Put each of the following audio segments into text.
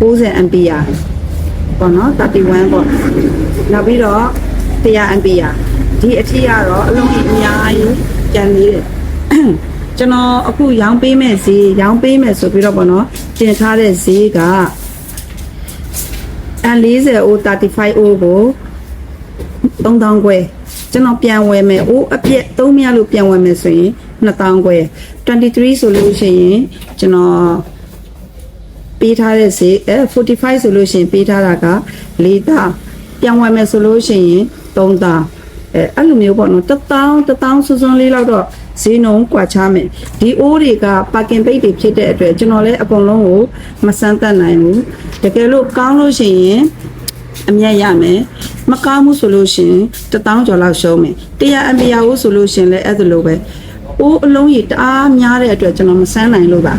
60 ampere ပေါ့နော်31ပေါ့နောက်ပြီးတော့100 ampere ဒီအထီးကတော့အလုံးကြီးအများကြီးကျန်နေတယ်ကျွန်တော်အခုရောင်းပေးမဲ့ဈေးရောင်းပေးမဲ့ဆိုပြီးတော့ပေါ့နော်တင်ထားတဲ့ဈေးကအန်40 O 35 O ကို3000ခွဲကျွန်တော်ပြန်ဝယ်မယ်အိုးအပြည့်သုံးမရလို့ပြန်ဝယ်မယ်ဆိုရင်2000ခွဲ23ဆိုလို့ရှိရင်ကျွန်တော် ပေးထားတဲ့ဈေးအဲ45ဆိုလို့ရှိရင်ပေးထားတာက4သားပြန်ဝယ်မယ်ဆိုလို့ရှိရင်3သားအဲအဲ့လိုမျိုးပေါ့နော်1000 1000စွန်းစွန်းလေးလောက်တော့ဈေးနှုန်းကွာခြားမယ်ဒီအိုးတွေကပါကင်ပိတ်တွေဖြစ်တဲ့အတွက်ကျွန်တော်လည်းအကုန်လုံးကိုမစမ်းသပ်နိုင်ဘူးတကယ်လို့ကောင်းလို့ရှိရင်အမြတ်ရမယ်မကောင်းဘူးဆိုလို့ရှရင်1000ကျော်လောက်ရှုံးမယ်တရားအမြတ်ဟုတ်ဆိုလို့ရှရင်လည်းအဲ့ဒါလိုပဲ အိုးအလုံးကြီးတအားများတဲ့အတွက်ကျွန်တော်မစမ်းနိုင်လို့ပါ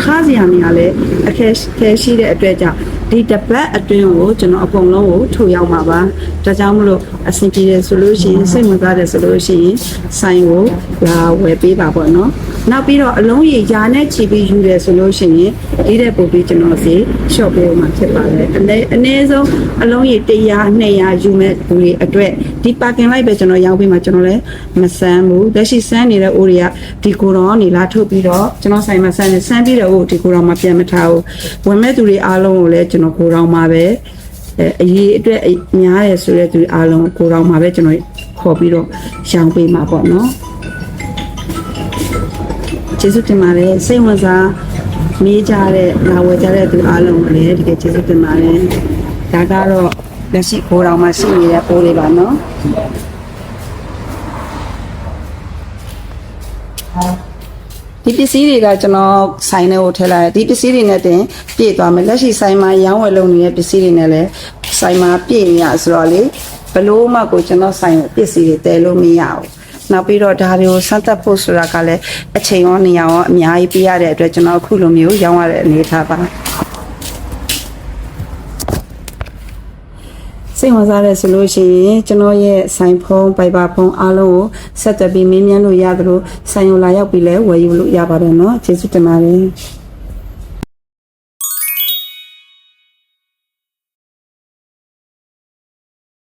ထားစရာနေရာလဲအခက်ခဲရှိတဲ့အတွက်ကြောင့်ဒီတပတ်အတွင်းကိုကျွန်တော်အကုန်လုံးကိုထုတ်ရောက်မှာပါဒါကြောင့်မလို့အဆင်ပြေတယ်ဆိုလို့ရှိရင်စိတ်ဝင်စားတယ်ဆိုလို့ရှိရင်ဆိုင်ကိုလာဝယ်ပေးပါပေါ့နော် နောက်ပြီးတော့အလုံးကြီးယာနဲ့ချီပြီးယူတယ်ဆိုလို့ရှိရင်ဒီတဲ့ပုံပြီးကျွန်တော်စီရှော့ပေးမှာဖြစ်ပါတယ်အနည်းအနည်းဆုံးအလုံးကြီး100 200ယူမဲ့လူတွေအတွက်ဒီပါကင်လိုက်ပဲကျွန်တော်ရောက်ပြီးမှကျွန်တော်လည်းမဆန်းဘူးလက်ရှိဆန်းနေတဲ့အိုတွေကဒီကိုတော့နေလာထုတ်ပြီးတော့ကျွန်တော်ဆိုင်မှာဆန်းနေဆန်းပြီးတော့ဟိုဒီကိုတော့မှပြန်မထားဘူးဝင်မဲ့သူတွေအားလုံးကိုလည်းကျွန်တော်ကိုတော့မှာပဲအဲအရေးအတွက်အများရယ်ဆိုတဲ့သူတွေအားလုံးကိုတော့မှာပဲကျွန်တော်ခေါ်ပြီးတော့ရောင်းပေးမှာပေါ့နော် ကျေးဇူးတင်ပါတယ်စိတ်ဝင်စားမေးကြတဲ့လာဝယ်ကြတဲ့သူအားလုံးကိုလည်းတကယ်ကျေးဇူးတင်ပါတယ်ဒါကတော့လက်ရှိကိုယ်တော်မှာရှိနေတဲ့ပိုးလေးပါနော်ဒီပစ္စည်းတွေကကျွန်တော်ဆိုင်ထဲကိုထည့်လိုက်တယ်ဒီပစ္စည်းတွေနဲ့တင်ပြည့်သွားမယ်လက်ရှိဆိုင်မှာရောင်းဝယ်လုပ်နေတဲ့ပစ္စည်းတွေနဲ့လည်းဆိုင်မှာပြည့်နေရဆိုတော့လေဘလို့မှကိုကျွန်တော်ဆိုင်ကိုပစ္စည်းတွေတည်လို့မရဘူး နောက်ပြီးတော့ဒါတွေကိုစမ်းသပ်ဖို့ဆိုတာကလည်းအချိန်ရောနေရာရောအများကြီးပြရတဲ့အတွက်ကျွန်တော်အခုလိုမျိုးရောင်းရတဲ့အနေအထားပါစိတ်ဝင်စားတယ်ဆိုလို့ရှိရင်ကျွန်တော်ရဲ့ဆိုင်ဖုန်းပိုက်ပါဖုန်းအားလုံးကိုဆက်သွယ်ပြီးမင်းမြန်းလို့ရသလိုဆိုင်ရုံလာရောက်ပြီးလဲဝယ်ယူလို့ရပါတယ်เนาะကျေးဇူးတင်ပါတယ်